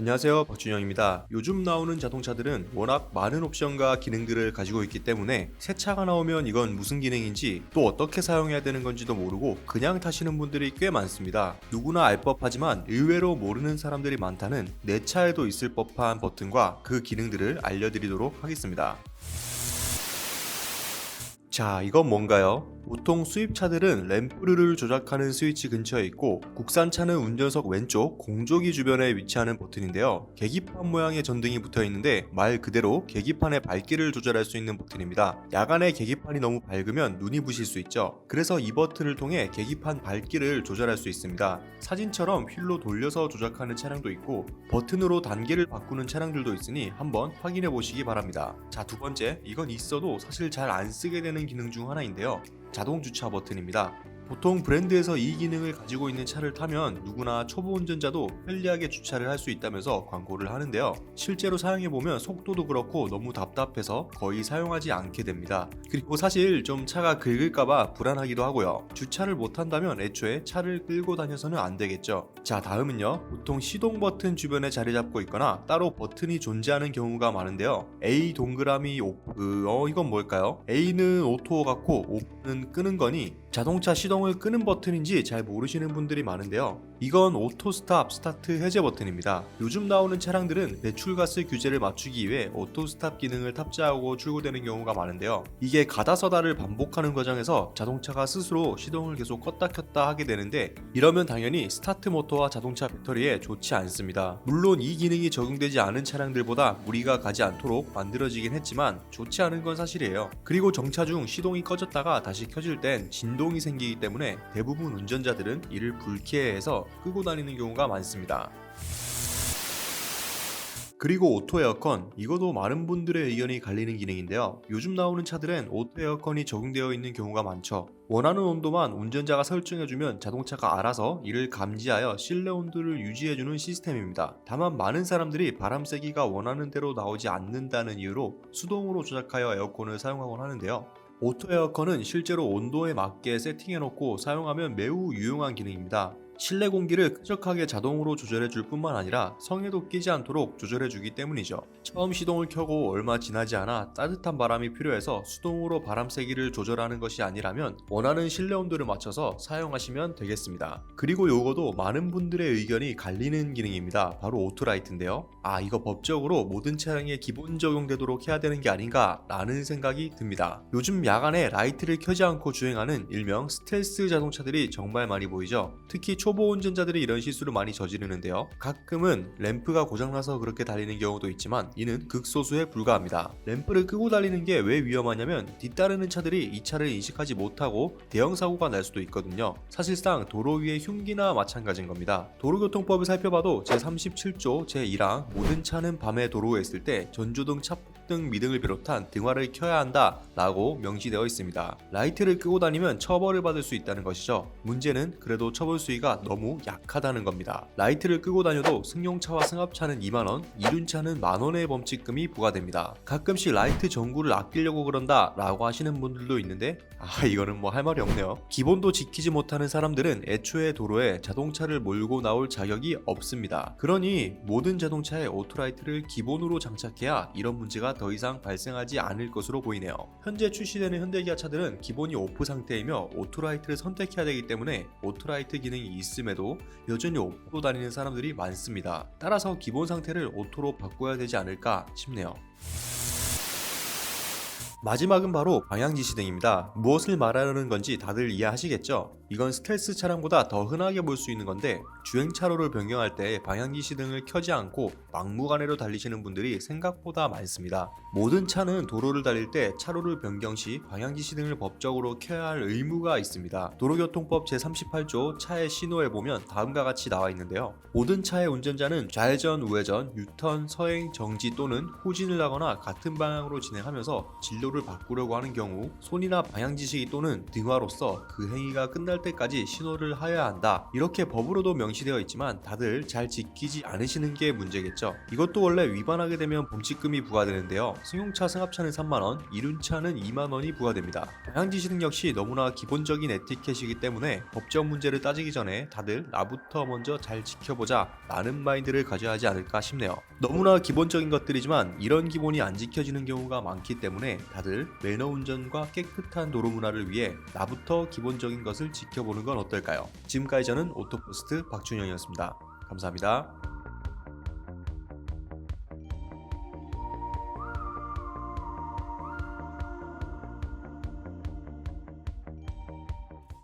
안녕하세요 박준영입니다. 요즘 나오는 자동차들은 워낙 많은 옵션과 기능들을 가지고 있기 때문에 새 차가 나오면 이건 무슨 기능인지 또 어떻게 사용해야 되는 건지도 모르고 그냥 타시는 분들이 꽤 많습니다. 누구나 알 법하지만 의외로 모르는 사람들이 많다는 내 차에도 있을 법한 버튼과 그 기능들을 알려드리도록 하겠습니다. 자, 이건 뭔가요? 보통 수입차들은 램프를 조작하는 스위치 근처에 있고 국산차는 운전석 왼쪽 공조기 주변에 위치하는 버튼인데요. 계기판 모양의 전등이 붙어 있는데 말 그대로 계기판의 밝기를 조절할 수 있는 버튼입니다. 야간에 계기판이 너무 밝으면 눈이 부실 수 있죠. 그래서 이 버튼을 통해 계기판 밝기를 조절할 수 있습니다. 사진처럼 휠로 돌려서 조작하는 차량도 있고 버튼으로 단계를 바꾸는 차량들도 있으니 한번 확인해 보시기 바랍니다. 자, 두 번째, 이건 있어도 사실 잘 안 쓰게 되는 기능 중 하나인데요. 자동 주차 버튼입니다. 보통 브랜드에서 이 기능을 가지고 있는 차를 타면 누구나 초보 운전자도 편리하게 주차를 할 수 있다면서 광고를 하는데요. 실제로 사용해보면 속도도 그렇고 너무 답답해서 거의 사용하지 않게 됩니다. 그리고 사실 좀 차가 긁을까봐 불안하기도 하고요. 주차를 못한다면 애초에 차를 끌고 다녀서는 안 되겠죠. 자, 다음은요. 보통 시동 버튼 주변에 자리 잡고 있거나 따로 버튼이 존재하는 경우가 많은데요. A 동그라미 오프, 어, 이건 뭘까요? A는 오토 같고 오프는 끄는 거니 자동차 시동 을 끄는 버튼인지 잘 모르시는 분들이 많은데요. 이건 오토 스탑 스타트 해제 버튼입니다. 요즘 나오는 차량들은 배출가스 규제를 맞추기 위해 오토 스탑 기능을 탑재하고 출고되는 경우가 많은데요. 이게 가다서다를 반복하는 과정에서 자동차가 스스로 시동을 계속 껐다 켰다 하게 되는데 이러면 당연히 스타트 모터와 자동차 배터리에 좋지 않습니다. 물론 이 기능이 적용되지 않은 차량들보다 무리가 가지 않도록 만들어지긴 했지만 좋지 않은 건 사실이에요. 그리고 정차 중 시동이 꺼졌다가 다시 켜질 땐 진동이 생기기 때문에 대부분 운전자들은 이를 불쾌해해서 끄고 다니는 경우가 많습니다. 그리고 오토 에어컨 이것도 많은 분들의 의견이 갈리는 기능인데요. 요즘 나오는 차들은 오토 에어컨이 적용되어 있는 경우가 많죠. 원하는 온도만 운전자가 설정해주면 자동차가 알아서 이를 감지하여 실내 온도를 유지해주는 시스템입니다. 다만 많은 사람들이 바람 세기가 원하는 대로 나오지 않는다는 이유로 수동으로 조작하여 에어컨을 사용하곤 하는데요. 오토 에어컨은 실제로 온도에 맞게 세팅해놓고 사용하면 매우 유용한 기능입니다. 실내 공기를 쾌적하게 자동으로 조절해 줄 뿐만 아니라 성에도 끼지 않도록 조절해 주기 때문이죠. 처음 시동을 켜고 얼마 지나지 않아 따뜻한 바람이 필요해서 수동으로 바람 세기를 조절하는 것이 아니라면 원하는 실내 온도를 맞춰서 사용하시면 되겠습니다. 그리고 요거도 많은 분들의 의견이 갈리는 기능입니다. 바로 오토라이트인데요. 아 이거 법적으로 모든 차량에 기본 적용되도록 해야 되는 게 아닌가 라는 생각이 듭니다. 요즘 야간에 라이트를 켜지 않고 주행하는 일명 스텔스 자동차들이 정말 많이 보이죠. 특히 초보 운전자들이 이런 실수를 많이 저지르는데요. 가끔은 램프가 고장나서 그렇게 달리는 경우도 있지만 이는 극소수에 불과합니다. 램프를 끄고 달리는 게 왜 위험하냐면 뒤따르는 차들이 이 차를 인식하지 못하고 대형 사고가 날 수도 있거든요. 사실상 도로 위의 흉기나 마찬가지인 겁니다. 도로교통법을 살펴봐도 제37조 제1항 모든 차는 밤에 도로에 있을 때 전조등, 차폭 등, 미등을 비롯한 등화를 켜야 한다 라고 명시되어 있습니다. 라이트를 끄고 다니면 처벌을 받을 수 있다는 것이죠. 문제는 그래도 처벌 수위가 너무 약하다는 겁니다. 라이트를 끄고 다녀도 승용차와 승합차는 2만원, 이륜차는 만원의 범칙금이 부과됩니다. 가끔씩 라이트 전구를 아끼려고 그런다 라고 하시는 분들도 있는데 아 이거는 뭐 할 말이 없네요. 기본도 지키지 못하는 사람들은 애초에 도로에 자동차를 몰고 나올 자격이 없습니다. 그러니 모든 자동차에 오토라이트를 기본으로 장착해야 이런 문제가 더 이상 발생하지 않을 것으로 보이네요. 현재 출시되는 현대기아 차들은 기본이 오프 상태이며 오토라이트를 선택해야 되기 때문에 오토라이트 기능이 있음에도 여전히 오프로 다니는 사람들이 많습니다. 따라서 기본 상태를 오토로 바꿔야 되지 않을까 싶네요. 마지막은 바로 방향지시등입니다. 무엇을 말하려는 건지 다들 이해하시겠죠? 이건 스텔스 차량보다 더 흔하게 볼 수 있는 건데 주행 차로를 변경할 때 방향지시등을 켜지 않고 막무가내로 달리시는 분들이 생각보다 많습니다. 모든 차는 도로를 달릴 때 차로를 변경 시 방향지시등을 법적으로 켜야 할 의무가 있습니다. 도로교통법 제38조 차의 신호에 보면 다음과 같이 나와 있는데요. 모든 차의 운전자는 좌회전, 우회전, 유턴, 서행, 정지 또는 후진을 하거나 같은 방향으로 진행하면서 진로 진도를 바꾸려고 하는 경우 손이나 방향 지시기 또는 등화로서 그 행위가 끝날 때까지 신호를 하여야 한다. 이렇게 법으로도 명시되어 있지만 다들 잘 지키지 않으시는 게 문제겠죠. 이것도 원래 위반하게 되면 범칙금이 부과되는데요. 승용차 승합차는 3만 원, 이륜차는 2만 원이 부과됩니다. 방향 지시 등 역시 너무나 기본적인 에티켓이기 때문에 법적 문제를 따지기 전에 다들 나부터 먼저 잘 지켜보자 라는 마인드를 가져야 하지 않을까 싶네요. 너무나 기본적인 것들이지만 이런 기본이 안 지켜지는 경우가 많기 때문에 다들 매너 운전과 깨끗한 도로 문화를 위해 나부터 기본적인 것을 지켜보는 건 어떨까요? 지금까지 저는 오토포스트 박준영이었습니다. 감사합니다.